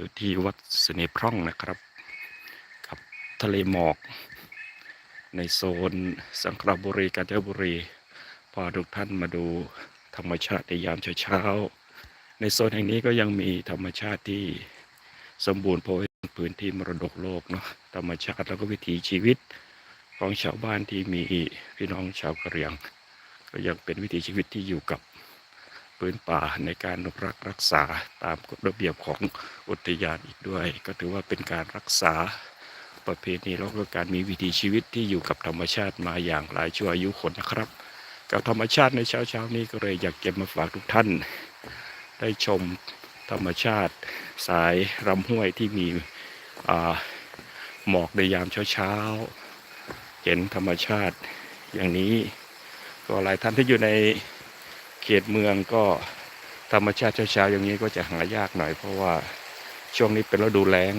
อยู่ที่วัดเสน่ห์พร่องนะครับ กับทะเลหมอก ในโซนสังขละบุรีกาญจนบุรีพาทุกท่านมาดูธรรมชาติในยามเช้าๆในโซนแห่งนี้ก็ยังมีธรรมชาติที่สมบูรณ์เพราะพื้นที่มรดกโลกเนาะธรรมชาติแล้วก็วิถีชีวิตของชาวบ้านที่มีพี่น้องชาวกะเหรี่ยง ก็ยังเป็นวิถีชีวิตที่อยู่กับ พื้นป่าในการอนุรักษ์รักษาตามกฎระเบียบของอุทยานอีกด้วย ก็ถือว่าเป็นการรักษาประเพณีแล้วก็การมีวิถีชีวิตที่อยู่กับธรรมชาติมาอย่างหลายชั่วอายุคนนะครับ กับธรรมชาติในเช้าเช้านี้ก็เลยอยากเก็บมาฝากทุกท่าน ได้ชมธรรมชาติสายรำห้วยที่มีหมอกในยามเช้าเช้าเห็นธรรมชาติอย่างนี้ ก็หลายท่านที่อยู่ใน เขตเมืองก็ธรรมชาติเช้าๆอย่างนี้ก็จะหายากหน่อย เพราะว่าช่วงนี้เป็นฤดูแล้ง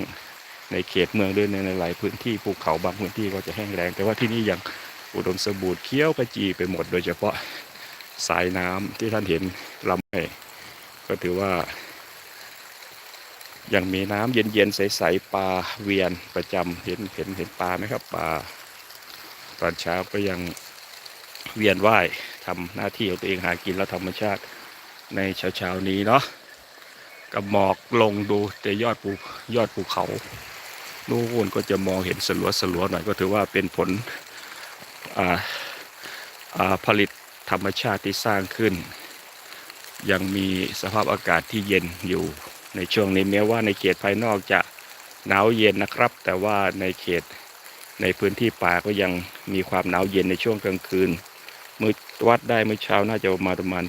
ในเขตเมืองด้วยในหลายพื้นที่ภูเขาบางพื้นที่ก็จะแห้งแล้งแต่ว่าที่นี่ยังอุดมสมบูรณ์เขี้ยวขจีไปหมด โดยเฉพาะสายน้ำที่ท่านเห็นลำห้ก็ถือว่า ยังมีน้ำเย็นๆใสๆปลาเวียนประจำเห็นเห็นเห็นปลาไหมครับปลาตอนเช้าก็ยัง เวียนว่ายทำหน้าที่ของตัวเองหากินแล้วธรรมชาติในเช้าเช้าๆนี้เนาะกับหมอกลงดูแต่ยอดภูยอดภูเขานู่นก็จะมองเห็นสลัวสลัวหน่อยก็ถือว่าเป็นผลอ่าอ่าผลิตธรรมชาติที่สร้างขึ้น ยังมีสภาพอากาศที่เย็นอยู่ในช่วงนี้แม้ว่าในเขตภายนอกจะหนาวเย็นนะครับ แต่ว่าในเขตในพื้นที่ป่าก็ยังมีความหนาวเย็นในช่วงกลางคืน วัดได้เมื่อเช้าน่าจะประมาณประมาณ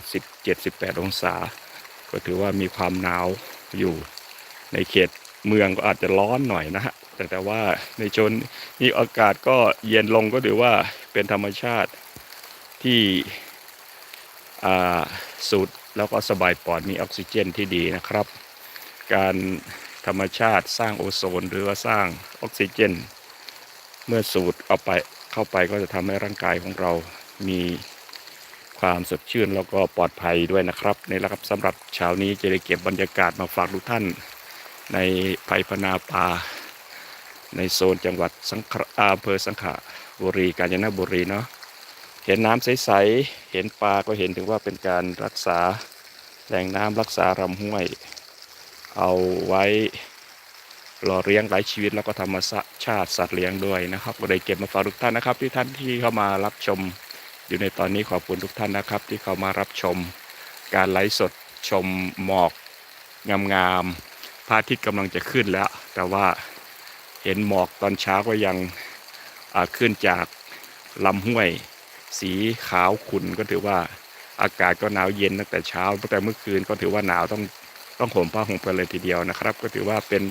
17-18 องศา ก็ถือว่ามีความหนาวอยู่ในเขตเมืองก็อาจจะร้อนหน่อยนะฮะแต่แต่ว่าในชนนี้อากาศก็เย็นลงก็ถือว่าเป็นธรรมชาติที่สูดแล้วก็สบายปอดมีออกซิเจนที่ดีนะครับ การธรรมชาติสร้างโอโซน หรือว่าสร้างออกซิเจน เมื่อสูดเอาไปเข้าไปก็จะทำให้ร่างกายของเรามี ความสดชื่นแล้วก็ปลอดภัยด้วยนะครับในระครับสำหรับเช้านี้จะได้เก็บบรรยากาศมาฝากทุกท่าน ในไผ่พนาป่าในโซนจังหวัดสังขอำเภอสังขะบุรีกาญจนบุรีเนาะเห็นน้ำใสๆเห็นปลาก็เห็นถึงว่าเป็นการรักษาแหล่งน้ำรักษาลำห้วย เอาไว้หล่อเลี้ยงหลายชีวิตแล้วก็ธรรมชาติสัตว์เลี้ยงด้วยนะครับก็ได้เก็บมาฝากทุกท่านนะครับ ที่ท่านที่เข้ามารับชม อยู่ในตอนนี้ขอบคุณทุกท่านนะครับ ที่เข้ามารับชมการไลฟ์สดชมหมอกงามๆพระอาทิตย์กำลังจะขึ้นแล้ว แต่ว่าเห็นหมอกตอนเช้าก็ยังขึ้นจากลำห้วย สีขาวขุ่นก็ถือว่าอากาศก็หนาวเย็นตั้งแต่เช้าตั้งแต่เมื่อคืนก็ถือว่าหนาวต้องต้องห่มผ้าห่มไปเลยทีเดียวนะครับ ก็ถือว่าเป็น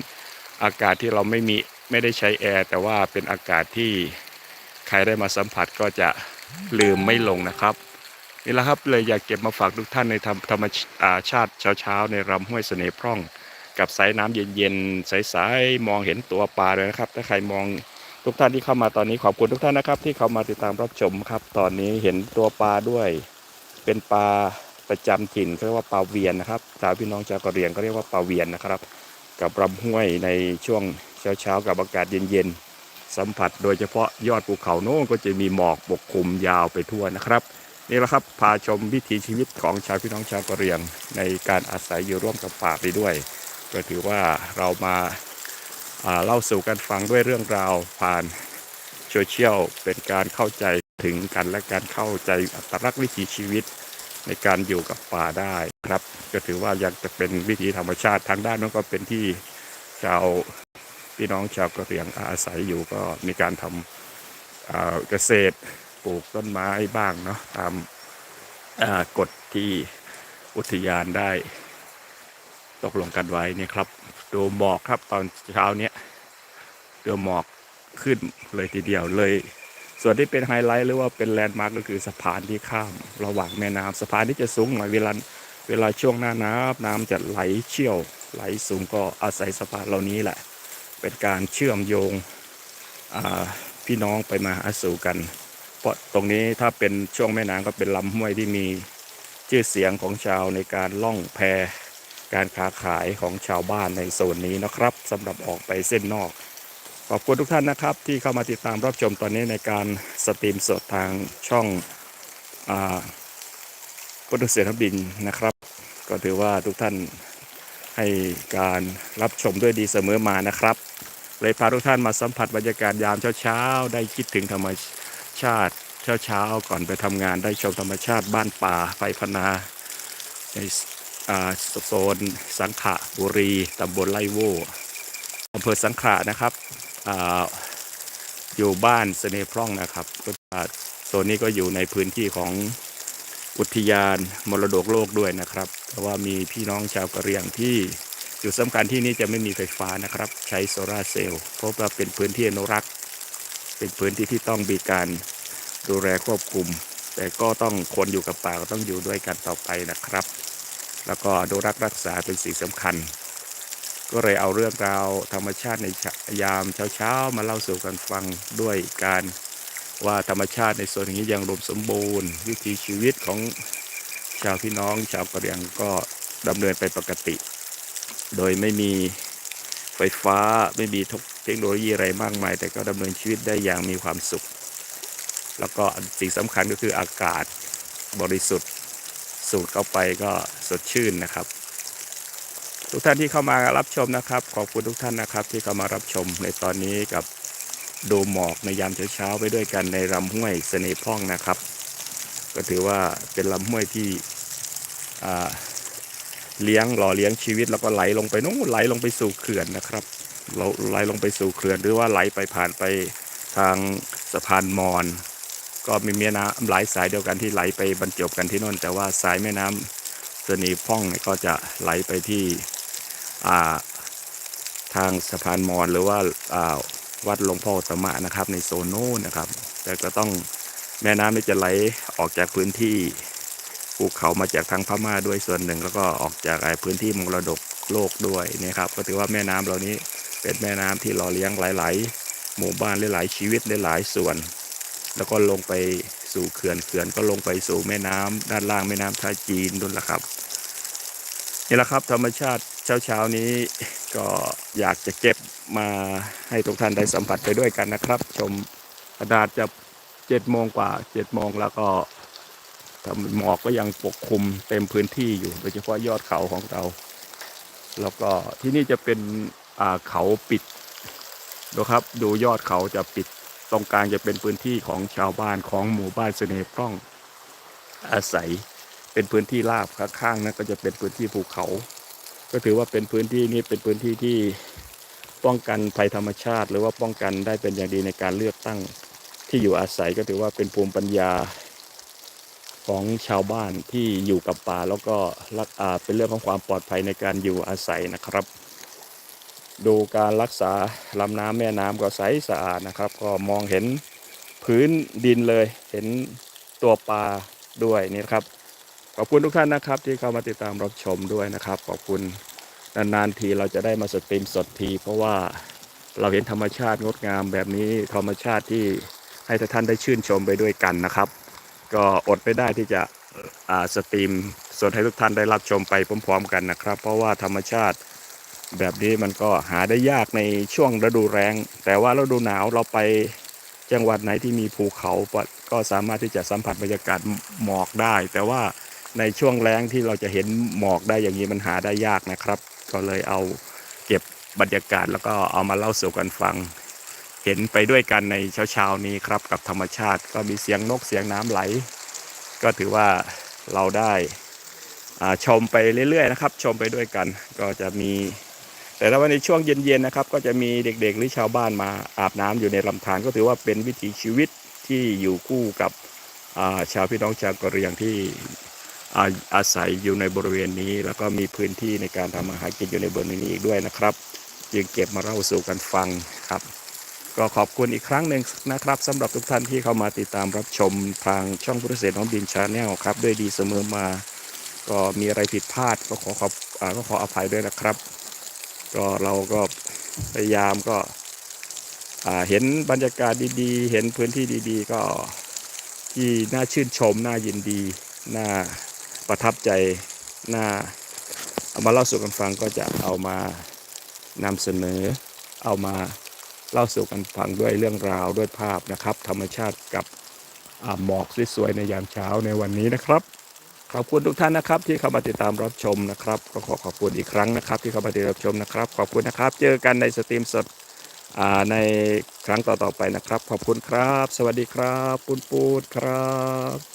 อากาศที่เราไม่มีไม่ได้ใช้แอร์แต่ว่าเป็นอากาศที่ใครได้มาสัมผัสก็จะ ลืมไม่ลงนะครับนี่แหละครับเลยอยากเก็บมาฝากทุกท่านในธรรมธรรมชาติเช้าๆในลำห้วยเสน่ห์พร่อง กับสายน้ำเย็นๆใสๆมองเห็นตัวปลาเลยนะครับ ถ้าใครมองทุกท่านที่เข้ามาตอนนี้ขอบคุณทุกท่านนะครับ ที่เข้ามาติดตามรับชมครับ ตอนนี้เห็นตัวปลาด้วย เป็นปลาประจำถิ่นเขาเรียกว่าปลาเวียนนะครับชาวพี่น้องชาวกะเหรี่ยงก็เรียกว่าปลาเวียนนะครับ กับลำห้วยในช่วงเช้าๆกับอากาศเย็นๆ สัมผัสโดยเฉพาะยอดภูเขาโน้นก็จะมีหมอกปกคลุมยาวไปทั่วนะครับนี่แหละครับพาชมวิถีชีวิตของชาวพี่น้องชาวกะเหรี่ยง ในการอาศัยอยู่ร่วมกับป่าไปด้วย ก็ถือว่าเรามาาเล่าสู่กันฟังด้วยเรื่องราวผ่านโซเชียลเป็นการเข้าใจถึงกันและการเข้าใจอัตลักษณ์วิถีชีวิตในการอยู่กับป่าได้ครับ ก็ถือว่ายังจะเป็นวิถีธรรมชาติทางด้านนั้นก็เป็นที่ชาว พี่น้องชาวกะเหรี่ยงอาศัยอยู่ก็มีการทำเกษตรปลูกต้นไม้บ้างเนาะตามกฎที่อุทยานได้ ตกลงกันไว้เนี่ยครับดูหมอกครับตอนเช้าเนี้ยดูหมอกขึ้นเลยทีเดียวเลย ส่วนที่เป็นไฮไลท์หรือว่าเป็นแลนด์มาร์กก็คือสะพานที่ข้ามระหว่างแม่น้ำสะพานที่จะสูงหน่อยเวลาเวลาช่วงหน้าน้ำน้ำจะไหลเชี่ยวไหลสูงก็อาศัยสะพานเหล่านี้แหละ เป็นการเชื่อมโยงพี่น้องไปมาหาสู่กัน เพราะตรงนี้ถ้าเป็นช่วงแม่น้ำก็เป็นลำห้วยที่มีชื่อเสียงของชาวในการล่องแพการค้าขายของชาวบ้านในโซนนี้นะครับสำหรับออกไปเส้นนอก ขอบคุณทุกท่านนะครับ ที่เข้ามาติดตามรับชมตอนนี้ในการสตรีมสดทางช่องอพุทธเสียนบินนะครับ ก็ถือว่าทุกท่าน ให้การรับชมด้วยดีเสมอมานะครับ เลยพาทุกท่านมาสัมผัสบรรยากาศยามเช้าๆ ได้คิดถึงธรรมชาติเช้าๆ ก่อนไปทำงานได้ชมธรรมชาติบ้านป่าไฟพนาในอ่าโซนสังขะบุรีตำบลไล่โวอำเภอสังขะนะครับอาอยู่บ้านเสน่พร่องนะครับโซนนี้ก็อยู่ในพื้นที่ของอุทยานมรดกโลกด้วยนะครับ เพราะว่ามีพี่น้องชาวกะเหรี่ยงที่จุดสำคัญที่นี่จะไม่มีไฟฟ้านะครับ ใช้โซลาเซลล์เพราะว่าเป็นพื้นที่อนุรักษ์ เป็นพื้นที่ที่ต้องมีการดูแลควบคุม แต่ก็ต้องคนอยู่กับป่าก็ต้องอยู่ด้วยกันต่อไปนะครับ แล้วก็อนุรักรักษาเป็นสิ่งสำคัญ ก็เลยเอาเรื่องราวธรรมชาติในยามเช้าๆมาเล่าสู่กันฟังด้วยการว่าธรรมชาติในส่วนนี้ยังรวมสมบูรณ์ วิถีชีวิตของ ชาวพี่น้องชาวกะเหรี่ยงก็ดำเนินไปปกติ โดยไม่มีไฟฟ้าไม่มีเทคโนโลยีอะไรมากมาย แต่ก็ดำเนินชีวิตได้อย่างมีความสุข แล้วก็สิ่งสำคัญก็คืออากาศบริสุทธิ์สูดเข้าไปก็สดชื่นนะครับ ทุกท่านที่เข้ามารับชมนะครับ ขอบคุณทุกท่านนะครับที่เข้ามารับชมในตอนนี้กับดูหมอกในยามเช้าๆไปด้วยกันในลำห้วยเสน่ห์พ่องนะครับ ก็ถือว่าเป็นลำห้วยที่เลี้ยงหล่อเลี้ยงชีวิตแล้วก็ไหลลงไปนู้นไหลลงไปสู่เขื่อนนะครับเราไหลลงไปสู่เขื่อนหรือว่าไหลไปผ่านไปทางสะพานมอญก็มีแม่น้ำหลายสายเดียวกันที่ไหลไปบรรจบกันที่โน่นแต่ว่าสายแม่น้ำเสนีพ่องก็จะไหลไปที่าทางสะพานมอญหรือว่าอ่าวัดหลวงพ่อสมะนะครับในโซนโน้นนะครับ แต่ก็ต้อง แม่น้ำนี่จะไหลออกจากพื้นที่ภูเขามาจากทางพม่าด้วยส่วนหนึ่ง แล้วก็ออกจากไอ้พื้นที่มรดกโลกด้วยนะครับ ก็ถือว่าแม่น้ำเหล่านี้เป็นแม่น้ำที่หล่อเลี้ยงหลาย ๆ หมู่บ้านหลายๆชีวิตหลายๆส่วน แล้วก็ลงไปสู่เขื่อนเขื่อนก็ลงไปสู่แม่น้ำด้านล่างแม่น้ำท่าจีนนู่นแหละครับนี่แหละครับธรรมชาติเช้าๆนี้ก็อยากจะเก็บมาให้ทุกท่านได้สัมผัสไปด้วยกันนะครับ ชมกระดาษจะ เจ็ดโมงกว่าเจ็ดโมงแล้วก็แต่หมอกก็ยังปกคลุมเต็มพื้นที่อยู่โดยเฉพาะยอดเขาของเรา แล้วก็ที่นี่จะเป็นอ่าเขาปิดดูครับ ดูยอดเขาจะปิดตรงกลางจะเป็นพื้นที่ของชาวบ้านของหมู่บ้านเสน่ห์ร่องอาศัยเป็นพื้นที่ราบข้างๆนั้นก็จะเป็นพื้นที่ภูเขา ก็ถือว่าเป็นพื้นที่นี้เป็นพื้นที่ที่ป้องกันภัยธรรมชาติ หรือว่าป้องกันได้เป็นอย่างดีในการเลือกตั้ง ที่อยู่อาศัยก็ถือว่าเป็นภูมิปัญญาของชาวบ้านที่อยู่กับป่าแล้วก็รักอาเป็นเรื่องของความปลอดภัยในการอยู่อาศัยนะครับ ดูการรักษาลำน้ำแม่น้ำก็ใสสะอาดนะครับ ก็มองเห็นพื้นดินเลยเห็นตัวปลาด้วยนี่ครับ ขอบคุณทุกท่านนะครับ ที่เข้ามาติดตามรับชมด้วยนะครับ ขอบคุณนานๆทีเราจะได้มาสตรีมสดที เพราะว่าเราเห็นธรรมชาติงดงามแบบนี้ธรรมชาติที่ ให้ทุกท่านได้ชื่นชมไปด้วยกันนะครับ ก็อดไม่ได้ที่จะสตรีมสดให้ทุกท่านได้รับชมไปพร้อมๆกันนะครับ เพราะว่าธรรมชาติแบบนี้มันก็หาได้ยากในช่วงฤดูแรง แต่ว่าฤดูหนาวเราไปจังหวัดไหนที่มีภูเขาก็สามารถที่จะสัมผัสบรรยากาศหมอกได้ แต่ว่าในช่วงแรงที่เราจะเห็นหมอกได้อย่างนี้มันหาได้ยากนะครับ ก็เลยเอาเก็บบรรยากาศแล้วก็เอามาเล่าสู่กันฟัง เห็นไปด้วยกันในเช้าๆนี้ครับกับธรรมชาติก็มีเสียงนกเสียงน้ำไหล ก็ถือว่าเราได้ชมไปเรื่อยๆนะครับ ชมไปด้วยกันก็จะมี แต่ถ้าวันในช่วงเย็นๆนะครับ ก็จะมีเด็กๆหรือชาวบ้านมาอาบน้ำอยู่ในลำธารก็ถือว่าเป็นวิถีชีวิตที่อยู่คู่กับาชาวพี่น้องชาวกะเหรี่ยงที่อาอาศัยอยู่ในบริเวณนี้ แล้วก็มีพื้นที่ในการทำอาหารกินอยู่ในบริเวณนี้อีกด้วยนะครับ จึงเก็บมาเล่าสู่กันฟังครับ ก็ขอบคุณอีกครั้งหนึ่งนะครับสำหรับทุกท่านที่เข้ามาติดตามรับชมทางช่องพุทธเศรษฐน้องบินชาแนลครับ ด้วยดีเสมอมา ก็มีอะไรผิดพลาดก็ขอขอบก็ขออภัยด้วยนะครับ ก็เราก็พยายามก็เห็นบรรยากาศดีๆ เห็นพื้นที่ดีๆ ก็ที่น่าชื่นชมน่ายินดีน่าประทับใจน่าเอามาเล่าสู่กันฟังก็จะเอามานำเสนอเอามา เล่าสู่กันฟังด้วยเรื่องราวด้วยภาพนะครับ ธรรมชาติกับหมอกสวยๆในยามเช้าในวันนี้นะครับขอบคุณทุกท่านนะครับที่เข้ามาติดตามรับชมนะครับ ก็ขอขอบคุณอีกครั้งนะครับ ที่เข้ามาติดตามชมนะครับ ขอบคุณนะครับ เจอกันในสตรีมสดในครั้งต่อๆไปนะครับ ขอบคุณครับ สวัสดีครับปูนปูนครับ